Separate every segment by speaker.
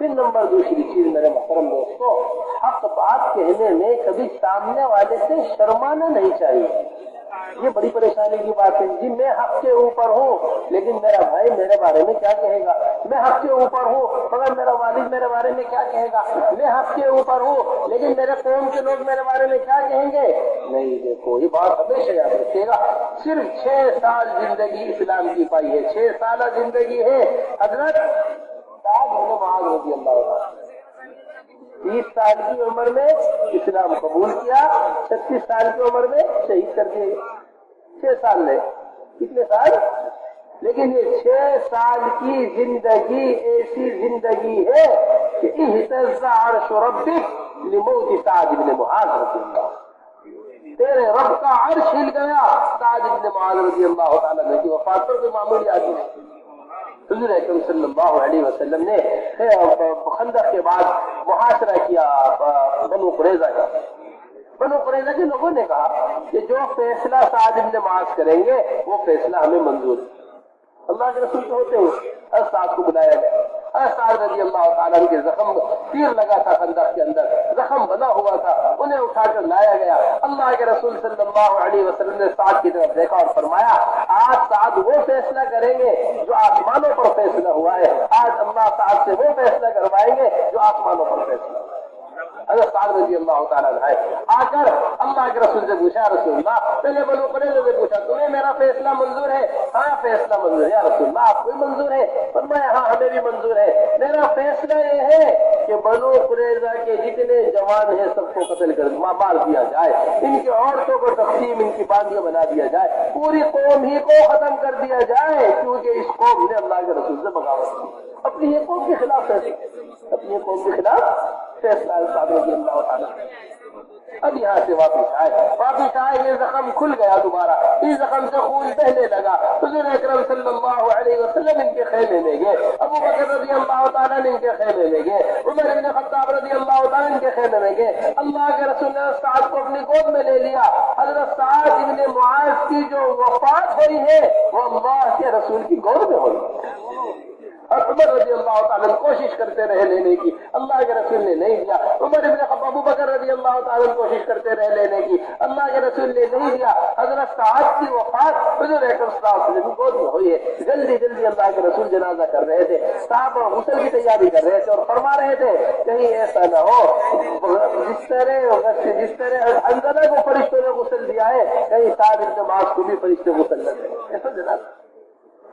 Speaker 1: پھر نمبر دوسری چیز میرے محترم دوستو، حق بات کہنے میں کبھی سامنے والے سے شرمانا نہیں چاہیے۔ یہ بڑی پریشانی کی بات ہے۔ جی میں حق کے اوپر ہوں، لیکن میرا بھائی میرے بارے میں کیا کہے گا؟ میں حق کے اوپر ہوں، مگر میرا والد میرے بارے میں کیا کہے گا؟ میں حق کے اوپر ہوں، لیکن میرے قوم کے لوگ میرے بارے میں کیا کہیں گے؟ نہیں، دیکھو، یہ بات ہمیشہ یاد رکھے گا۔ صرف چھ سال زندگی اسلام کی پائی ہے، چھ سالہ زندگی ہے۔ حضرت محتاج ہے معاذ رضی اللہ عنہ۔ تیس سال کی عمر میں اسلام قبول کیا، چھتیس سال کی عمر میں شہید کر دیے۔ چھ سال لے۔ کتنے سال؟ لیکن یہ چھ سال کی زندگی ایسی زندگی ہے کہ عرش ربک لموت سعد بن معاذ رضی اللہ تیرے رب کا عرش ہل گیا، سعد ابن معاذ رضی اللہ تعالیٰ کی وفات پر بھی معمولی آتی نہیں۔ حضور اکرم صلی اللہ علیہ وسلم نے خندق کے بعد محاصرہ کیا، بنو قریضہ کا۔ بنو قریضہ کے لوگوں نے کہا کہ جو فیصلہ سعد ابن معاذ کریں گے، وہ فیصلہ ہمیں منظور ہے۔ اللہ کے رسول ہوتے ہوئے سعد کو بلایا گیا آثار رضی اللہ تعالیٰ کے زخم تیر لگا تھا خندق کے اندر، زخم بنا ہوا تھا، انہیں اٹھا کر لایا گیا۔ اللہ کے رسول صلی اللہ علیہ وسلم نے سعد کی طرف دیکھا اور فرمایا، آج سعد وہ فیصلہ کریں گے جو آسمانوں پر فیصلہ ہوا ہے۔ آج اللہ سعد سے وہ فیصلہ کروائیں گے جو آسمانوں پر فیصلہ حضرت سعد رضی اللہ تعالیٰ ہے۔ آ کر اللہ کے رسول سے پوچھا رسول اللہ، پہلے بنو قریظہ سے پوچھا، تمہیں میرا فیصلہ منظور ہے؟ ہاں فیصلہ منظور ہے۔ رسول اللہ، آپ کو منظور ہے؟ فرمایا ہاں ہمیں بھی منظور ہے۔ میرا فیصلہ یہ ہے کہ بنو قریظہ کے جتنے جوان ہیں، سب کو قتل کر مار دیا جائے۔ ان کی عورتوں کو تقسیم، ان کی باندیاں بنا دیا جائے۔ پوری قوم ہی کو ختم کر دیا جائے، کیونکہ اس قوم نے اللہ کے رسول سے اپنی یہ قوم کے خلاف فیصلہ اپنی قوم کے خلاف فیصلہ الفاظ رضی اللہ تعالیٰ۔ اب یہاں سے واپس آئے۔ واپس آئے، یہ زخم کھل گیا دوبارہ۔ اس زخم سے خون بہنے لگا۔ حضور اکرم صلی اللہ علیہ وسلم ان کے خیمے میں گئے۔ ابو بکر رضی اللہ تعالیٰ نے ان کے خیمے میں گئے۔ عمر بن خطاب رضی اللہ تعالیٰ ان کے خیمے میں گئے۔ اللہ کے رسول نے سعد کو اپنی گود میں لے لیا۔ حضرت سعد ابن معاذ کی جو وفات ہوئی ہے، وہ اللہ کے رسول کی گود میں ہوئی۔ اور عمر رضی اللہ تعالیٰ کوشش کرتے رہے لینے کی۔ اللہ کے رسول نے نہیں دیا عمر ابن خباب بکر رضی اللہ تعالیٰ کوشش کرتے رہے لینے کی۔ اللہ کے رسول نے نہیں دیا حضرت صاحب کی وفات حضور اکرم صلی اللہ علیہ وسلم کو ہوئی ہے۔ جلدی جلدی اللہ کے رسول جنازہ کر رہے تھے۔ صاحب اور غسل کی تیاری کر رہے تھے اور فرما رہے تھے، کہیں ایسا نہ ہو۔ جس طرح جس طرح انزلہ کو فرشتوں نے غسل دیا ہے، کہیں صاحب ان کو بھی فرشتے غسل نہ دیں ایسا جنازہ۔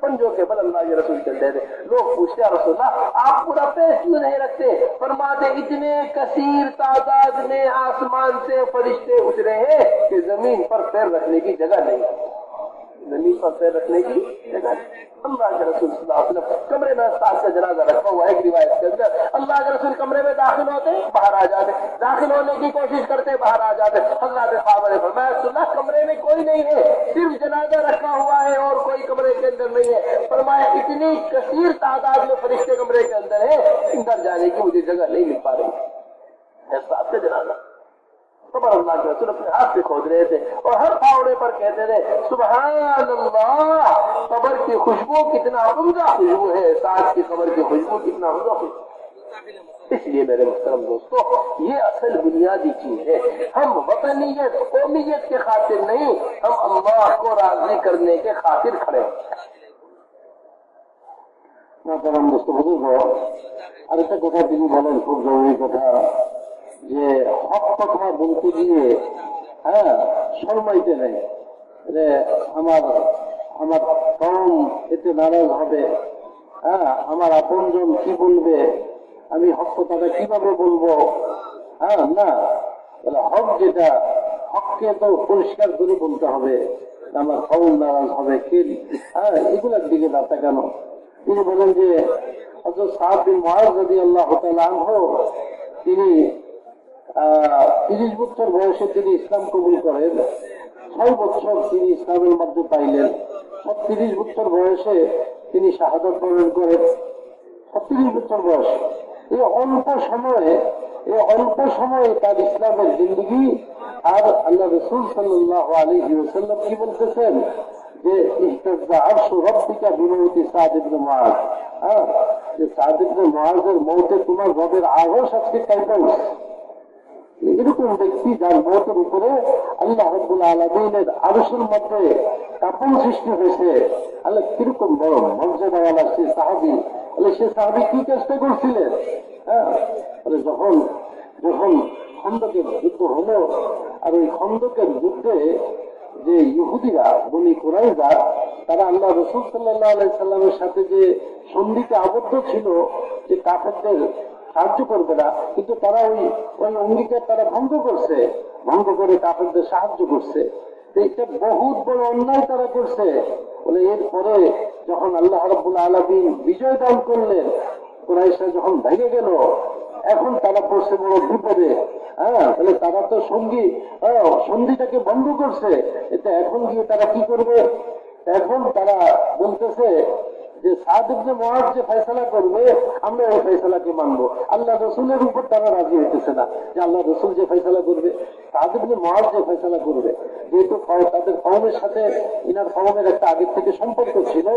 Speaker 1: سمجھو کہ بل اللہ کے رسول کے دے۔ دے لوگ پوچھتے ہیں رسول اللہ، آپ پورا پیس کیوں نہیں رکھتے؟ فرماتے اتنے کثیر تعداد میں آسمان سے فرشتے اترے ہیں کہ زمین پر پیر رکھنے کی جگہ نہیں۔ زمین پر پیر رکھنے کی اللہ کے رسول صلی اللہ علیہ وسلم کمرے میں استاد جنازہ رکھا ہوا ایک روایت کے اندر۔ اللہ کے رسول کمرے میں داخل ہوتے باہر آ جاتے۔ داخل ہونے کی کوشش کرتے باہر آ جاتے۔ حضرت صاحب نے فرمایا سنا کمرے میں کوئی نہیں ہے۔ صرف جنازہ رکھا ہوا ہے اور کوئی کمرے کے اندر نہیں ہے۔ فرمایا، اتنی کثیر تعداد میں فرشتے کمرے کے اندر ہے اندر جانے کی مجھے جگہ نہیں مل پا رہی۔ ہے صاحب سے جنازہ۔ عمر اللہ کے رسول اپنے ہاتھ سے کھود رہے تھے اور ہر پاؤڑے پر کہتے تھے، سبحان اللہ، قبر کی خوشبو کتنا عمدہ خوشبو ہے ساتھ کی قبر کی خوشبو کتنا عمدہ خوشبو اس لیے میرے محترم دوستو، یہ اصل بنیادی چیز ہے۔ ہم وطنیت، قومیت کے خاطر نہیں، ہم اللہ کو راضی کرنے کے خاطر کھڑے ہیں۔
Speaker 2: محترم دوستو بزرگ ہو ارے تک کتھا তিনি বলেন খুব জরুরি কথা যে হক কথা বলতে গিয়ে হ্যাঁ শর্মাইতে নেই। যে আমার আমার কম এতে নারাজ হবে। হ্যাঁ আমার আপনজন কি বলবে? আমি হক কথাটা কীভাবে বলব? হ্যাঁ না। তাহলে হক যেটা, হককে তো পরিষ্কার করে বলতে হবে। আমার কম নারাজ হবে কে? হ্যাঁ এগুলোর দিকে না তাকানো। তিনি বলেন যে সাত দিন মহাজ যদি আল্লাহ তিনি তিরিশ বছর বয়সে তিনি ইসলাম কবুল করেন, ছয় বছর তিনি ইসলামের মধ্যে পাইলেন। তিরিশ বছর বয়সে তিনি শাহাদত বরণ করেন। ছত্রিশ বছর বয়স। এই অল্প সময়ে, এই অল্প সময়ে তার ইসলামের জিন্দগি আর আল্লাহ রসুল সাল্লাহ আলী ওসাল্লাম কি বলতেছেন? যে রব্বিকা বিমৌতি ইবনে হ্যাঁ যে সাদ ইবনে মুআজের মৌতে তোমার রবের আজকে কাইটা উঠছে এরকম ব্যক্তি যার মতের উপরে আল্লাহ রব্বুল আলমিনের আরসের মধ্যে কাপন সৃষ্টি হয়েছে। আল্লাহ কীরকম বড় মর্যাদাওয়ালা সে সাহাবি, আল্লাহ সে সাহাবি কি চেষ্টা করছিলেন? হ্যাঁ যখন যখন খন্দকের যুদ্ধ হলো, আর ওই খন্দকের যুদ্ধে যে ইহুদিরা, বনি কোরাইজা তারা আল্লাহ রসুল সাল্লাহ আলাইসাল্লামের সাথে যে সন্ধিতে আবদ্ধ ছিল, যে কাফেরদের সাহায্য করবে না। কিন্তু তারা ওই ওই অঙ্গীকার তারা ভঙ্গ করছে। ভঙ্গ করে কাফেরদের সাহায্য করছে। এটা বহুত বড় অন্যায় তারা করছে। বলে এরপরে যখন আল্লাহ রব্বুল আলমিন বিজয় দান করলেন কোরাইশা যখন ভেঙে গেল, এখন তারা পড়ছে বড় বিপদে। হ্যাঁ তাহলে তারা তো সঙ্গী সন্ধিটাকে বন্ধ করছে। এটা এখন গিয়ে তারা কি করবে? এখন তারা বলতেছে যে সাদিবনে মহাজ যে ফেসলা করবে আমরা ওই ফেসলাকে মানবো। আল্লাহ রসুলের উপর তারা রাজি হইতেছে না যে আল্লাহ রসুল যে ফেসলা করবে সাদিবনে মহাজ যে ফেসলা করবে। যেহেতু তাদের কমের সাথে ইনার কমের একটা আগের থেকে সম্পর্ক ছিল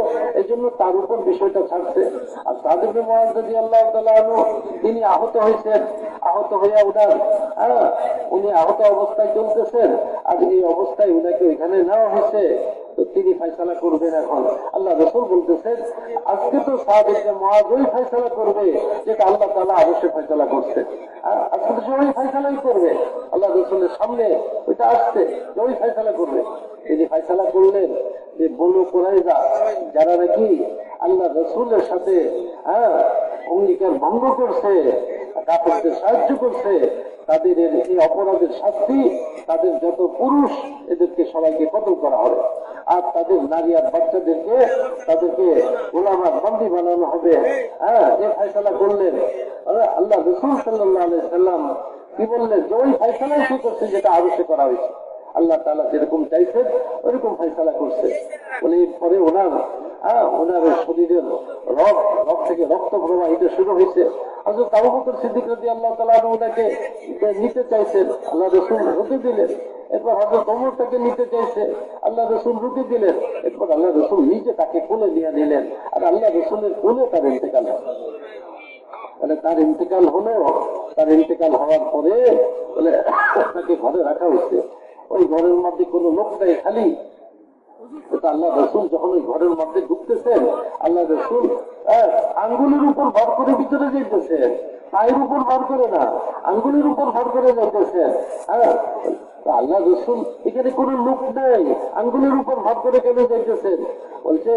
Speaker 2: এই জন্য তার উপর বিষয়টা ছাড়ছে। আর সাদিবনে মহাজ যদি আল্লাহ তালু তিনি আহত হয়েছেন আহত হইয়া উনার হ্যাঁ উনি আহত অবস্থায় চলতেছেন। আর এই অবস্থায় উনাকে এখানে নেওয়া হয়েছে তো তিনি ফয়সালা করবেন এখন। আল্লাহ রসুল বলতেছেন আজকে তো সাহাবিকে মহাজ ওই ফয়সালা করবে, যেটা আল্লাহ তালা অবশ্যই ফয়সালা করছে। আজকে তো ওই ফয়সালাই করবে। আল্লাহ রসুলের সামনে ওইটা আসছে ওই ফয়সালা করবে। তিনি ফয়সালা করলেন যে বনু কোরাইজা যারা নাকি আল্লাহ রসুলের সাথে হ্যাঁ অঙ্গীকার ভঙ্গ করছে কাপড়দের সাহায্য করছে তাদের এই অপরাধের শাস্তি, তাদের যত পুরুষ, এদেরকে সবাইকে কতল করা হবে। আর তাদের নারী আর বাচ্চাদেরকে, তাদেরকে গোলামার বন্দি বানানো হবে। হ্যাঁ এ ফায়সলা করলেন, আল্লাহ রসুল সাল্লাম কি বললেন যে ওই ফায়সলাই কি করছে যেটা আরও করা হয়েছে। আল্লাহ তালা যেরকম চাইছেন ওইরকম ফয়সলা করছে। বলে এরপরে ওনার হ্যাঁ ওনার শরীরের রক রক থেকে রক্ত প্রবাহিত শুরু হয়েছে। হয়তো তাবু বকর সিদ্দিক রাজি আল্লাহ তালা ওনাকে নিতে চাইছেন। আল্লাহ রসুল রুকে দিলেন। এরপর হয়তো তোমর তাকে নিতে চাইছে। আল্লাহ রসুল রুকে দিলেন। এরপর আল্লাহ রসুল নিজে তাকে কোলে নিয়ে নিলেন। আর আল্লাহ রসুলের কোলে তার ইন্তেকাল মানে তার ইন্তেকাল হলো, তার ইন্তেকাল হওয়ার পরে বলে তাকে ঘরে রাখা হয়েছে। ওই ঘরের মধ্যে কোনো লোক নেই খালি। আল্লাহ রসুল যখন ওই ঘরের মধ্যে ঢুকতেছেন আল্লাহ রসুল হ্যাঁ, আঙ্গুলের উপর ভর করে ভিতরে যেতেছেন পায়ের উপর ভর করে না আঙ্গুলের উপর ভর করে যাইতেছেন হ্যাঁ। আল্লাহ রসুল এখানে কোনো লোক নেই আঙ্গুলের উপর ভর করে কেন যাইতেছেন? বলছে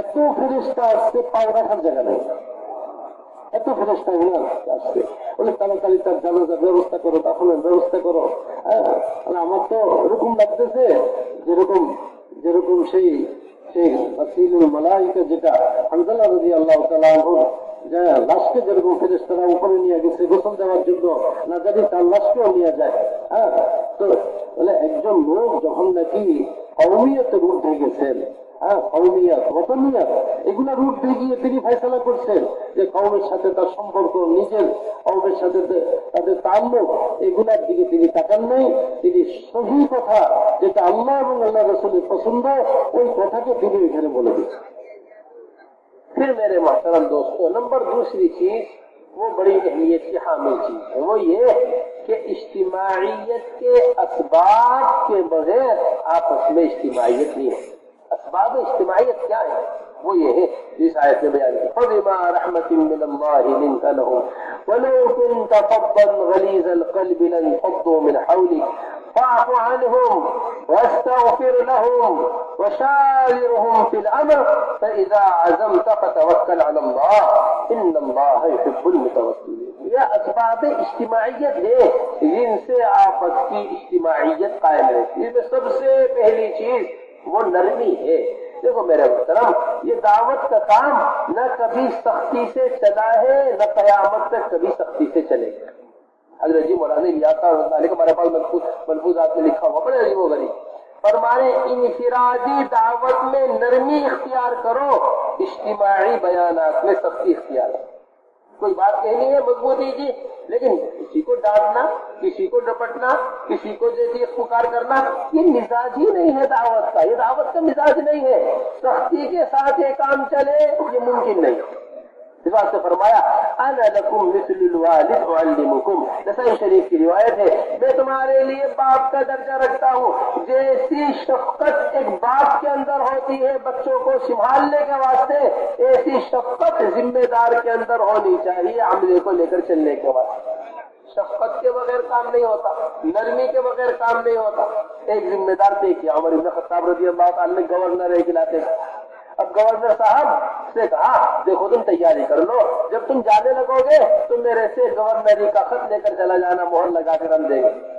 Speaker 2: এত ফেরিস্তা আসছে পাও রাখার জায়গা নেই। এত ফেরস্তা হলো আসছে বলে তাড়াতাড়ি তার জানাজার ব্যবস্থা করো, দাফনের ব্যবস্থা করো। হ্যাঁ আমার তো এরকম লাগতেছে, যেরকম যেরকম সেই সেই যেটা নিয়ে গেছে, গোসল জন্য তার যায়। হ্যাঁ তো বলে, একজন লোক যখন নাকি কৌমিয়তের ঊর্ধ্বে গেছেন হ্যাঁ কৌমিয়াত বতনিয়াত এগুলা রূপ দিয়ে গিয়ে তিনি ফেসলা করছেন যে কৌমের সাথে তার সম্পর্ক নিজের কৌমের সাথে যে তাদের তাল্লুক এগুলার দিকে তিনি তাকান নেই তিনি সহি কথা যেটা আল্লাহ এবং আল্লাহ রসুলের পছন্দ ওই কথাকে তিনি এখানে বলে দিচ্ছেন
Speaker 1: फिर मेरे मोहतरम दोस्तों नंबर दूसरी चीज वो बड़ी अहमियत की हामिल चीज है वो ये कि इज्तिमाइयत के असबाब के बगैर आपस में इज्तिमाइयत नहीं है اسباب اجتماعیت کیا ہے؟ وہ یہ ہے جس آیت میں بیان کی فبما رحمت من اللہ لنت لهم، ولو كنت فظا غليظ القلب لانفضوا من حولك، فاعف عنهم واستغفر لهم وشاورهم في الامر فاذا عزمت فتوكل على الله ان الله يحب المتوكلين۔ یہ اسباب اجتماعیت ہے، جن سے آپس کی اجتماعیت قائم رہتی ہے۔ اس میں سب سے پہلی چیز وہ نرمی ہے۔ دیکھو میرے محترم، یہ دعوت کا کام نہ کبھی سختی سے چلا ہے، نہ قیامت تک کبھی سختی سے چلے گا۔ حضرت جی مولانا یاتا علیہ ہمارے پاس ملفوظات میں لکھا ہوا، بڑے عجیب و غریب۔ فرمانے انفرادی دعوت میں نرمی اختیار کرو، اجتماعی بیانات میں سختی اختیار کرو۔ کوئی بات کہنی ہے مضبوطی جی؟ لیکن کسی کو ڈانٹنا کسی کو ڈپٹنا، کسی کو جیسے پکار کرنا، یہ مزاج ہی نہیں ہے دعوت کا، یہ دعوت کا مزاج نہیں ہے۔ سختی کے ساتھ یہ کام چلے، یہ ممکن نہیں۔ فرمایا نسائی شریف کی روایت ہے، میں تمہارے لیے باپ کا درجہ رکھتا ہوں۔ جیسی شفقت ایک باپ کے اندر ہوتی ہے، بچوں کو سنبھالنے کے واسطے، ایسی شفقت ذمہ دار کے اندر ہونی چاہیے عملے کو لے کر چلنے کے واسطے۔ شفقت کے بغیر کام نہیں ہوتا، نرمی کے بغیر کام نہیں ہوتا۔ ایک ذمہ دار دیکھیے، عمر ابن خطاب رضی اللہ تعالی گورنر ایک علاقے کا۔ اب گورنر صاحب سے کہا، دیکھو تم تیاری کر لو، جب تم جانے لگو گے تو میرے سے گورنری کا خط لے کر چلا جانا، مہر لگا کر ہم دیں گے۔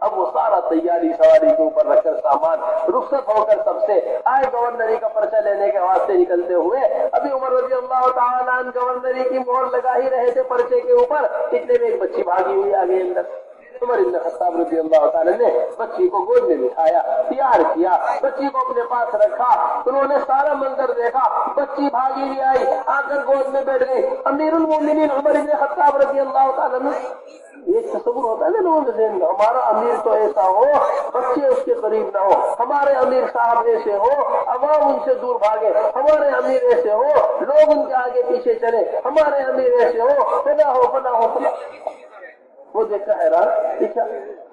Speaker 1: اب وہ سارا تیاری سواری کے اوپر رکھ کر سامان رخصت ہو کر سب سے آئے گورنری کا پرچہ لینے کے واسطے نکلتے ہوئے، ابھی عمر رضی اللہ تعالیٰ گورنری کی مہر لگا ہی رہے تھے پرچے کے اوپر، اتنے میں ایک بچی بھاگی ہوئی آگے اندر۔ عمر ابن خطاب رضی اللہ تعالی نے بچی کو گود میں بٹھایا پیار کیا، بچی کو اپنے پاس رکھا، انہوں نے سارا منظر دیکھا، بچی بھاگی بھی آئی، آ کر گود میں بیٹھ گئی۔ امیر المومنین عمر ابن خطاب رضی اللہ تعالی نے ایک تصور ہوتا ہے نا لوگوں کے ذہن میں، ہمارا امیر تو ایسا ہو، بچے اس کے قریب نہ ہو، ہمارے امیر صاحب ایسے ہو، عوام ان سے دور بھاگے، ہمارے امیر ایسے ہو، لوگ ان کے آگے پیچھے چلے، ہمارے امیر ایسے ہو، فنا ہو فنا ہو، فنا وہ دیکھا حیران دیکھا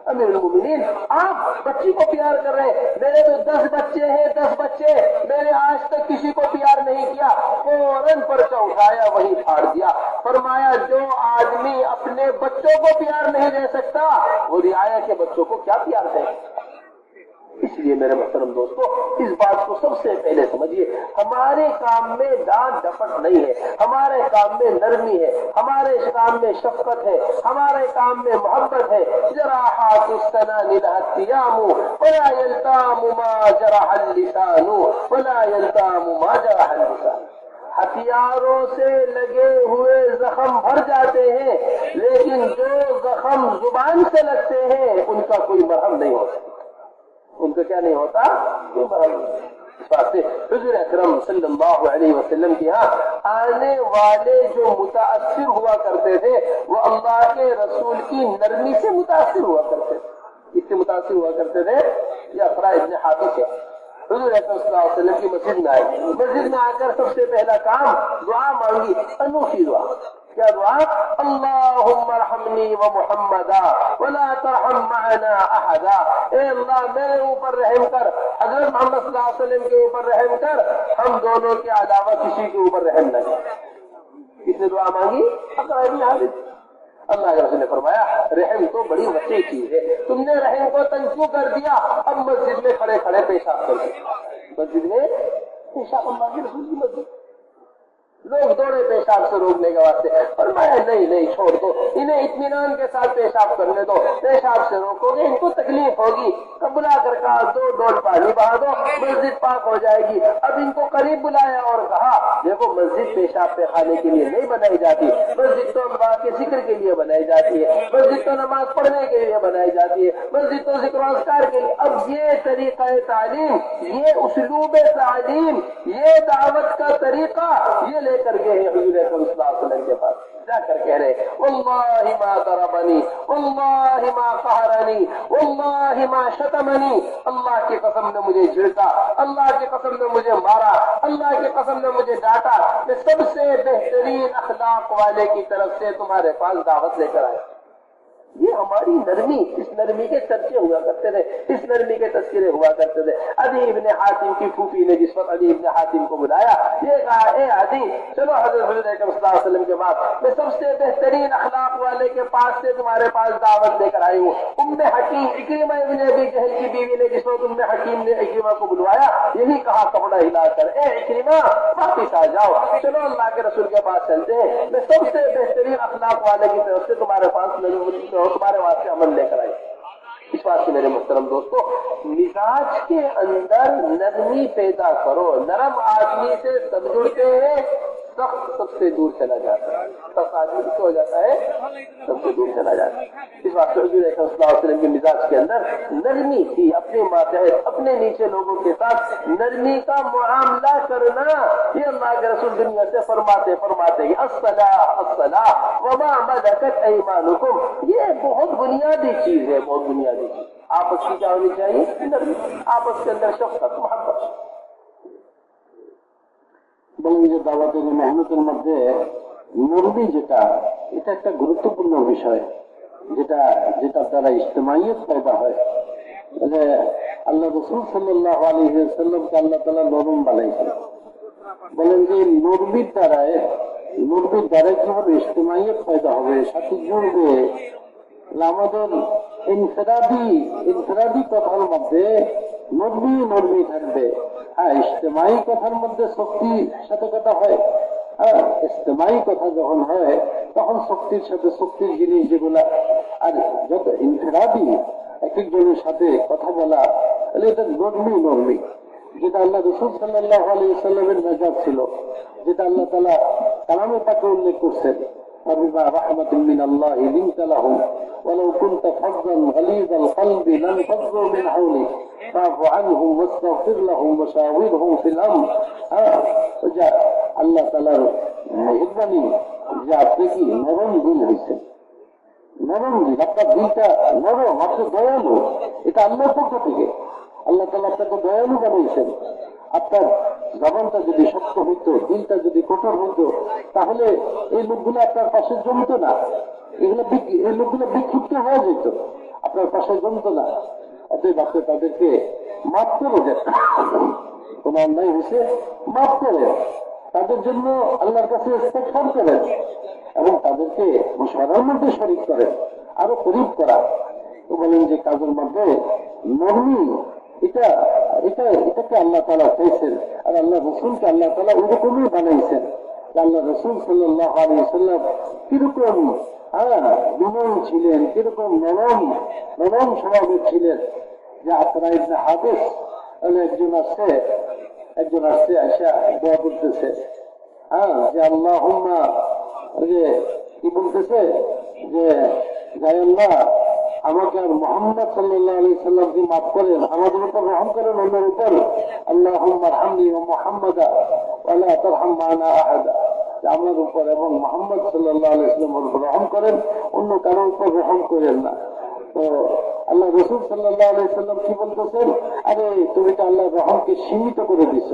Speaker 1: امیر المومنین، آپ بچی کو پیار کر رہے ہیں۔ میرے تو دس بچے ہیں، دس بچے۔ میں نے آج تک کسی کو پیار نہیں کیا، فوراً پرچہ اٹھایا وہی پھاڑ دیا۔ فرمایا، جو آدمی اپنے بچوں کو پیار نہیں دے سکتا، وہ رعایا کے بچوں کو کیا پیار دے؟ اس لیے میرے محترم دوستو، اس بات کو سب سے پہلے سمجھیے، ہمارے کام میں ڈانٹ ڈپٹ نہیں ہے، ہمارے کام میں نرمی ہے، ہمارے کام میں شفقت ہے، ہمارے کام میں محبت ہے جراحات السنا نلحت قیام ولا يلتام ما جراح اللسان، ولا يلتام ما جراح اللسان۔ ہتھیاروں سے لگے ہوئے زخم بھر جاتے ہیں، لیکن جو زخم زبان سے لگتے ہیں، ان کا کوئی مرحم نہیں ہوتا۔ ان کا کیا نہیں ہوتا؟ کیوں حضور اکرم صلی اللہ علیہ وسلم کے ہاں آنے والے جو متاثر ہوا کرتے تھے، وہ اللہ کے رسول کی نرمی سے متاثر ہوا کرتے تھے۔ اس سے متاثر ہوا کرتے تھے؟ یا فرائض ابن حافظ سے حضور اکرم صلی اللہ علیہ وسلم کی مسجد میں آئے۔ مسجد میں آ کر سب سے پہلا کام دعا مانگی، انوکھی دعا۔ کیا دعا؟ اللہم ارحمنی و محمدا ولا ترحم معنا احدا۔ اے اللہ، میرے اوپر رحم کر۔ حضرت محمد صلی اللہ علیہ وسلم کے اوپر رحم کر، ہم دونوں کے علاوہ کسی کے اوپر رحم نہ کر کس نے دعا مانگی؟ اقرب حادث اللہ کے رسول نے فرمایا، رحم تو بڑی وسیع چیز ہے۔ تم نے رحم کو تنقو کر دیا، اب مسجد میں کھڑے کھڑے پیشاب کر دیا مسجد میں پیشاب اللہ کے رسول کی مسجد۔ لوگ دوڑے پیشاب سے روکنے کے واسطے۔ فرمایا، نہیں نہیں، چھوڑ دو۔ انہیں اطمینان کے ساتھ پیشاب کرنے دو۔ پیشاب سے روکو گے، ان کو تکلیف ہوگی۔ کبلا کر کہا دو دوڑ علی بہادو مسجد پاک ہو جائے گی۔ اب ان کو قریب بلایا اور کہا، دیکھو مسجد پیشاب پہ کھانے کے لیے نہیں بنائی جاتی۔ مسجد تو اللہ کے ذکر کے لیے بنائی جاتی ہے۔ مسجد تو نماز پڑھنے کے لیے بنائی جاتی ہے۔ مسجد تو ذکر اذکار کے لیے۔ اب یہ طریقہ تعلیم، یہ اسلوب تعلیم، یہ دعوت کا طریقہ، یہ لے کر گئے حضور صلی اللہ علیہ وسلم کے پاس۔ جا کر کہہ رہے اللہ ما ضربنی، واللہ ما قہرنی، واللہ ما شتمنی۔ اللہ کی قسم قسم نے مجھے جھڑکا اللہ کی قسم نے مجھے مارا، اللہ کی قسم نے مجھے ڈانٹا۔ میں سب سے بہترین اخلاق والے کی طرف سے تمہارے پاس دعوت لے کر آیا۔ یہ ہماری نرمی، اس نرمی کے چرچے ہوا کرتے تھے، اس نرمی کے تذکرے ہوا کرتے تھے۔ علی ابن حاتم کی پھوپھی نے جس وقت علی ابن حاتم کو بلایا، یہ کہا، اے علی چلو حضرت صلی اللہ علیہ وسلم کے بعد، میں سب سے بہترین اخلاق والے کے پاس سے تمہارے پاس دعوت لے کر آئی ہوں۔ ام حکیم اکریما ابن ابی جہل کی بیوی نے جس وقت ام حکیم نے اکریما کو بلوایا، یہی کہا، کپڑا ہلا کر۔ اے اکریما واپس آ جاؤ۔ چلو اللہ کے رسول کے پاس چلتے ہیں۔ میں سب سے بہترین اخلاق والے کی طرف سے تمہارے پاس اور تمہارے واسطے عمل لے کر آئے۔ اس بات سے میرے محترم دوستو، مزاج کے اندر نرمی پیدا کرو۔ نرم آدمی سے سمجھتے ہیں۔ سخت سب سے دور چلا جاتا ہے۔ شخص آدمی ہو جاتا ہے، سب سے دور چلا جاتا ہے۔ اس واسطے حضور صلی اللہ علیہ وسلم کے مزاج کے اندر نرمی تھی، اپنے ماتحت، اپنے نیچے لوگوں کے ساتھ نرمی کا معاملہ کرنا۔ یہ اللہ کے رسول دنیا سے فرماتے فرماتے ہیں، الصلاح الصلاح، وما ملکت ایمانکم. یہ بہت بنیادی چیز ہے، بہت بنیادی چیز۔ آپس کی کیا ہونی چاہیے؟ نرمی۔ آپس کے اندر شخص محبت۔
Speaker 2: বলেন যে দাওয়াতের মেহনতের মধ্যে নরবি যেটা, এটা একটা গুরুত্বপূর্ণ বিষয়, যেটা যেটার দ্বারা ইজতেমাইয়ত পয়দা হয়। মানে আল্লাহ রসুল সাল্লাহ আলী আল্লাহ তালা নরম বানাইছে বলেন যে নরবির দ্বারায় নরবির দ্বারায় কি হবে? ইজতেমাইয়ত পয়দা হবে। সাথে জুড়বে আমাদের ইনফেরাদি ইনফেরাদি কথার মধ্যে নরবি নরবি থাকবে। হ্যাঁ ইজতেমাই কথার মধ্যে শক্তি সাথে কথা হয়। হ্যাঁ ইজতেমাই কথা যখন হয়, তখন শক্তির সাথে শক্তির জিনিস যেগুলা, আর যত ইনফেরাদি এক একজনের সাথে কথা বলা, তাহলে এটা নরমি নরমি যেটা আল্লাহ রসুল সাল্লাহ আলী সাল্লামের মেজাজ ছিল, যেটা আল্লাহ তালা কালামে তাকে উল্লেখ করছেন। فبما رحمة من الله لنت لهم ولو كنت فظا غليظ القلب لانفضوا من حولك فاعف عنهم واستغفر لهم وشاورهم في الامر হ্যাঁ যা আল্লাহ তালার মেহরবানি যে আপনি কি নরম দিন হয়েছে নরম দিন আপনার দিনটা নরম আপনি দয়ালু এটা আল্লাহর পক্ষ থেকে আল্লাহ তালা আপনাকে দয়ালু বানিয়েছেন। আপনার জবানটা যদি শক্ত হইতো, দিলটা যদি কঠোর হইতো, তাহলে এই লোকগুলো আপনার পাশে জমতো না। এগুলো এই লোকগুলো বিক্ষিপ্ত হয়ে যেত। আপনার পাশে জমতো না। অতএব আপনি তাদেরকে মাফ করে দেন। কোন অন্যায় হয়েছে? মাফ করে তাদের জন্য আল্লাহর কাছে ইস্তেকফার করেন এবং তাদেরকে মশওয়ারার মধ্যে শরিক করেন, আরও করিব করা। তো বলেন যে কাজের মধ্যে নরমি এটা এটা, এটাকে আল্লাহ তালা চাইছেন। আর আল্লাহ রসুলকে আল্লাহ তালা ওরকমই বানাইছেন। আল্লাহ রসুল সাল্লাহ আলী সাল্লাম কীরকম হ্যাঁ বিনয় ছিলেন, কীরকম নরম নরম স্বভাবের ছিলেন। যে আপনারা ইবনে তাহলে একজন আসছে একজন আসছে আসা দোয়া করতেছে। হ্যাঁ যে আল্লাহ যে কি বলতেছে? যে যাই আমাকে আর মোহাম্মদ সাল্লাহ আলী সাল্লামকে মাফ করেন, আমাদের উপর রহম করেন, অন্যের উপর। আল্লাহ হামনি ও মোহাম্মদ আমার উপর এবং মোহাম্মদ সাল্লাহ আলী ইসলামের উপর রহম করেন, অন্য কারোর উপর রহম করেন না। তো আল্লাহ রসুল সাল্লাম কি বলতেছেন? আরে, তুমি তো আল্লাহ রহমকে সীমিত করে দিছ।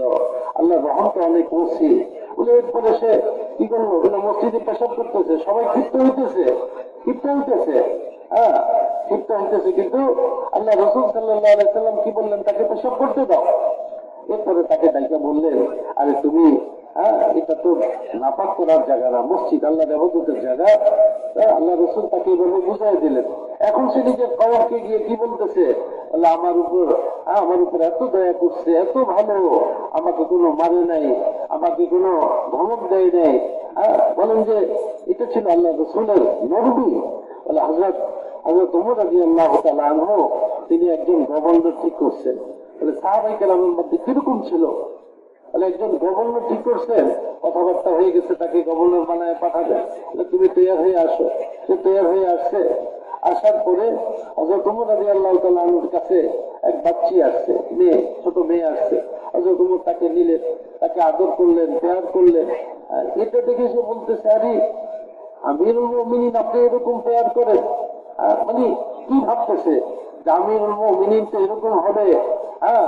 Speaker 2: আল্লাহ রহম তো অনেক ওসি। বলে এরপরে সে কি করল? মসজিদে পেশাব করতেছে, সবাই ক্ষিপ্ত হইতেছে। ক্ষিপ্ত হইতেছে। হ্যাঁ ক্ষিপ্ত হইতেছে কিন্তু আল্লাহ রসুল সাল্লাম কি বললেন? তাকে পেশাব করতে দাও। এরপরে তাকে ডাইকা বললেন আরে তুমি হ্যাঁ এটা তো করার জায়গা না মসজিদ আল্লাহ জায়গা। আল্লাহ রসুল তাকে এভাবে বুঝাই দিলেন। এখন সে নিজের কবরকে গিয়ে কি বলতেছে? আমার উপর হ্যাঁ, আমার উপর এত দয়া করছে এত ভালো আমাকে কোনো মারে নাই আমাকে কোনো ধমক দেয় নাই। হ্যাঁ, বলেন যে এটা ছিল আল্লাহ রসুলের নরবি বলে হজরত আল্লাহ তিনি একজন গভর্নর ঠিক করছেন। বলে সাহাবাই কেলামের মধ্যে কীরকম ছিল? তাহলে একজন গভর্নর ঠিক করছেন কথাবার্তা হয়ে গেছে তাকে গভর্নর বানায় পাঠাবেন বলে, তুমি তৈরি হয়ে আসো। সে তৈরি হয়ে আসছে। আসার পরে হজরত উমর রাজি আল্লাহ তালুর কাছে এক বাচ্চি আসছে মেয়ে ছোট মেয়ে আসছে। হজরত তাকে নিলেন তাকে আদর করলেন পেয়ার করলেন। এটা দেখে সে বলতেছে আরে মুমিনিন আপনি এরকম তেয়ার করেন? মানে কি ভাবতেছে? যে আমিরুল মুমিনিন তো এরকম হবে হ্যাঁ?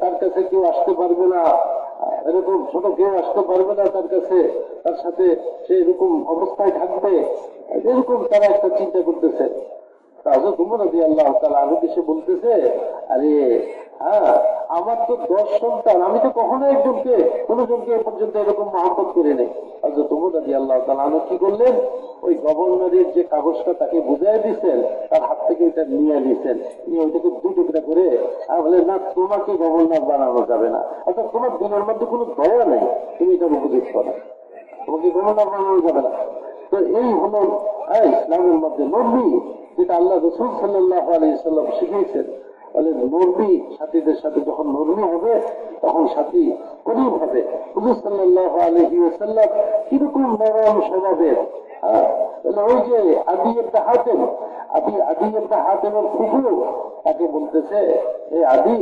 Speaker 2: তার কাছে কেউ আসতে পারবে না। এরকম ছোট কেউ আসতে পারবে না তার কাছে। তার সাথে সে এরকম অবস্থায় থাকবে। এরকম তারা একটা চিন্তা করতেছে। বলতেছে আরে হ্যাঁ আমার তো দশ সন্তান আমি তো কখনো একজনকে কোন জনকে এ পর্যন্ত এরকম মহব্বত করে নেই। দিয়ে আল্লাহ কি করলেন? ওই গভর্নরের যে কাগজটা তাকে বুঝাই দিচ্ছেন তার হাত থেকে এটা নিয়ে নিছেন। নিয়ে ওইটাকে দু টুকরা করে আর বলে না তোমাকে গভর্নর বানানো যাবে না। অর্থাৎ তোমার দিনের মধ্যে কোনো দয়া নেই তুমি এটার উপদেশ করো তোমাকে গভর্নর বানানো যাবে না। তো এই হলো হ্যাঁ, ইসলামের মধ্যে নবী যেটা আল্লাহ রসুল সাল্লাহ আলী শিখিয়েছেন। বলে নর্মি সাথীদের সাথে যখন নর্মি হবে, তখন সাথী হবে। হুজুর সাল্লাহ আলহি কীরকম নরম স্বভাবের? হ্যাঁ ওই যে আদি একটা আদি আদি একটা তাকে বলতেছে এ আদি,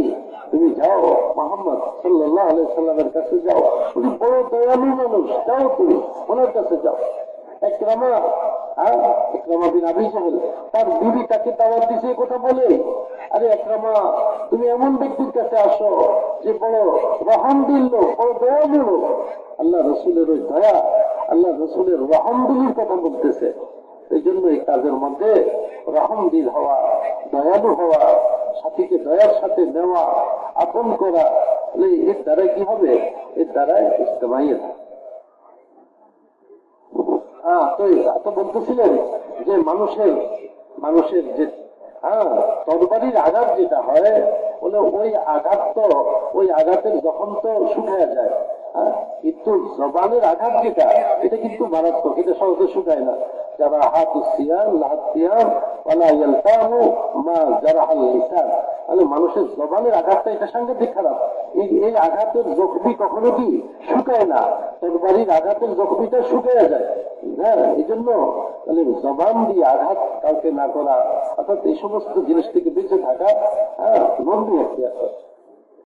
Speaker 2: তুমি যাও, মোহাম্মদ সাল্লাহ আলাই সাল্লামের কাছে যাও। উনি বড় দয়ালু মানুষ, যাও তুমি, ওনার কাছে যাও। একরামা হ্যাঁ একরামা বিন আবি জাহেল। তার বিবি তাকে দাওয়াত দিছে কথা বলে। আরে একরামা, তুমি এমন ব্যক্তির কাছে আসো যে বড় রহম দিল বড় দয়ালু লোক। আল্লাহ রসুলের ওই দয়া, আল্লাহ রসুলের রহম দিলির কথা বলতেছে। এই জন্য এই কাজের মধ্যে রহম দিল হওয়া, দয়ালু হওয়া, সাথীকে দয়ার সাথে নেওয়া, আপন করা এর দ্বারা কি হবে? এর দ্বারাই ইস্তেমাইয়ের হ্যাঁ বলতেছিলেন যে মানুষের মানুষের যে হ্যাঁ তরবারির আঘাত যেটা হয়, বলে ওই আঘাত তো, ওই আঘাতের যখন তো শুকায় যায়। হ্যাঁ কিন্তু জবানের আঘাত যেটা, এটা কিন্তু মারাত্মক, এটা সহজে শুকায় না। যারা হাত সিয়ান লাহাত সিয়ান ওলা ইয়ালতামু মা লিসান। তাহলে মানুষের জবানের আঘাতটা এটা সাংঘাতিক খারাপ। এই এই আঘাতের জখমি কখনো কি শুকায় না? তরবারির আঘাতের জখমিটা শুকায় যায়। হ্যাঁ এই জন্য তাহলে জবান দিয়ে আঘাত কাউকে না করা, অর্থাৎ এই সমস্ত জিনিস থেকে বেঁচে থাকা হ্যাঁ বন্ধু একটি